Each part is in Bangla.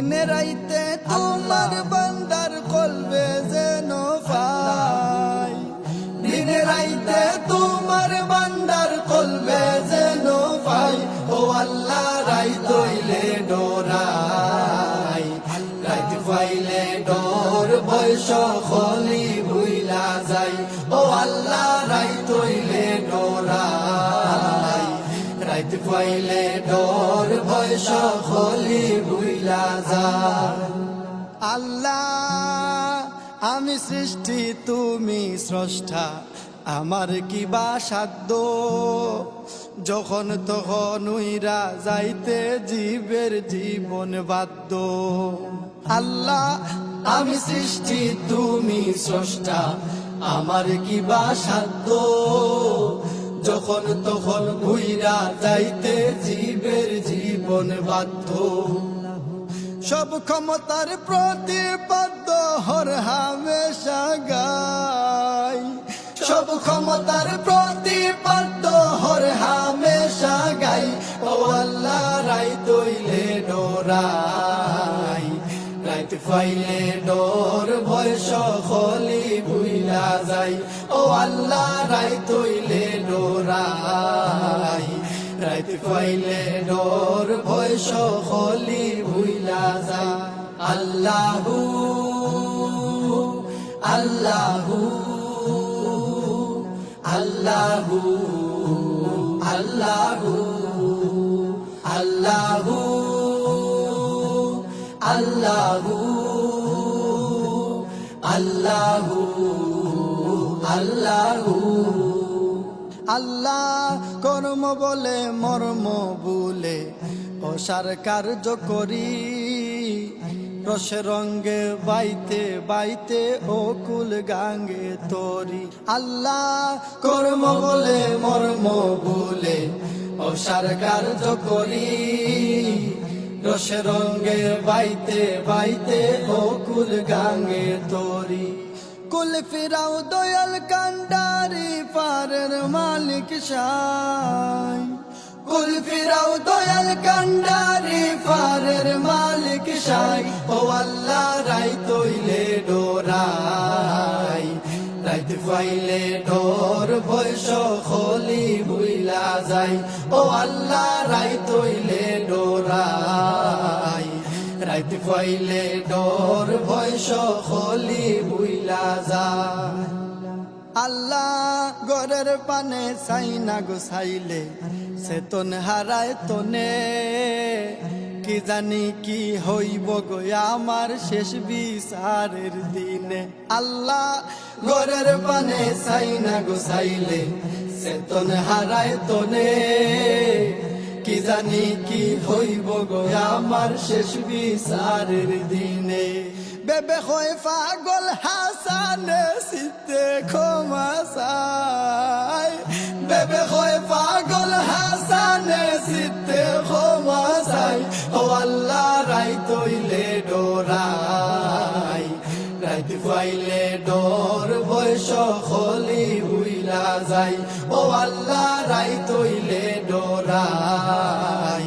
দিনে রাইতে তোমার বান্দার কলবে যেন পাই দিনে রাইতে তোমার বান্দার কলবে যেন পাই ও আল্লাহ রাই তৈলে ডোরাই। রাইতে পাইলে ডোর বয়স খলি ভুইলা যাই। ও আল্লাহ পাইলে ডোর বয়স খলি ভুইলা যায় আল্লাহ, আমি সৃষ্টি, তুমি স্রষ্টা। আমার কি বা সাধ্য? যখন তখন উইরা যাইতে জীবের জীবন বাধ্য। আল্লাহ, আমি সৃষ্টি, তুমি স্রষ্টা। আমার কি বা সাধ্য? যখন তখন ঘুইরা যাইতে জীবের জীবন বাধ্য। সব ক্ষমতার প্রতিপাদ্য হর হামেশা গাই। সব ক্ষমতার প্রতিপাদ্য হর হামেশা গাই। রাইতে ফাইলে ডোর ভয় সকলি ভুইলা যাই ও আল্লাহ রাই তৈলে ডোরাই। রাইতে পাইলে ডোর ভয় সকলি ভুইলা আল্লাহু আল্লাহু আল্লাহু আল্লাহু আল্লাহু। আল্লাহু আল্লাহু আল্লাহু। আল্লাহ কর্ম বলে, মর্ম বলে, অসার কার্য করি। রসে রঙ্গে বাইতে বাইতে ও কুল গাঙ্গে তরি। আল্লাহ কর্ম বলে, মর্ম বলে, অসার কার্য করি। রসে রঙ্গে বাইতে বাইতে ও কুল গাঙ্গে তরি। কুল ফিরাও দয়াল কান্ডারি পারের মালিক সাই। কুল ফিরাও দয়াল কান্ডারি পারের মালিক সাই। ও আল্লাহ রাই তৈলে ফাইলে ডোর বয়স খলি বুইলা যাই। ও আল্লাহ রাই তৈলে ডোরাই। রাইতে ফাইলে ডোর বয়স খলি বুইলা যায় আল্লাহ গরের পানে সাইনা গোসাইলে সেতন হারায় তনে। কি জানি কি হইব গো আমার শেষ বিচারের দিনে। আল্লাহ গরের পানে সাইনা গোসাইলে সেতন হারায় তনে। কি জানি কি হইব গো আমার শেষ বিচারের দিনে। বেবে হয় পাগল হাসানে সিতে ক্ষমা চাই। বেবে হয় নাই রাইত ফাইলে ডর, ভয় সকলি হুইলা যাই ও আল্লাহ, রাইত হইলে ডরাই।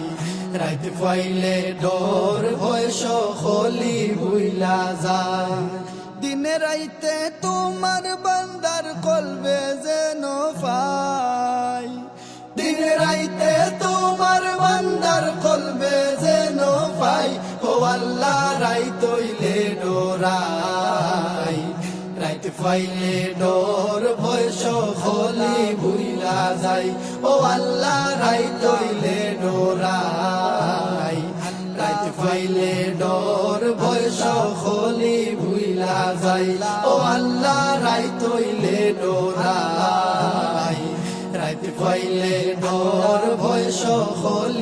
রাইত ফাইলে ডর, ভয় সকলি হুইলা যাই দিনে রাইতে তোমার বান্দার কলবে যেন পাই দিনে রাইতে তো ডোরাই রাইতে পাইলে ডোর বয়স খলি বুইলা যাই ও আল্লাহ রাই তৈলে ডোরাই। রাইতে পাইলে ডোর বয়স খলি ভুইলা যাই ও আল্লাহ রাই তৈলে ডোরাই। রাইতে পাইলে ডোর বয়স খলি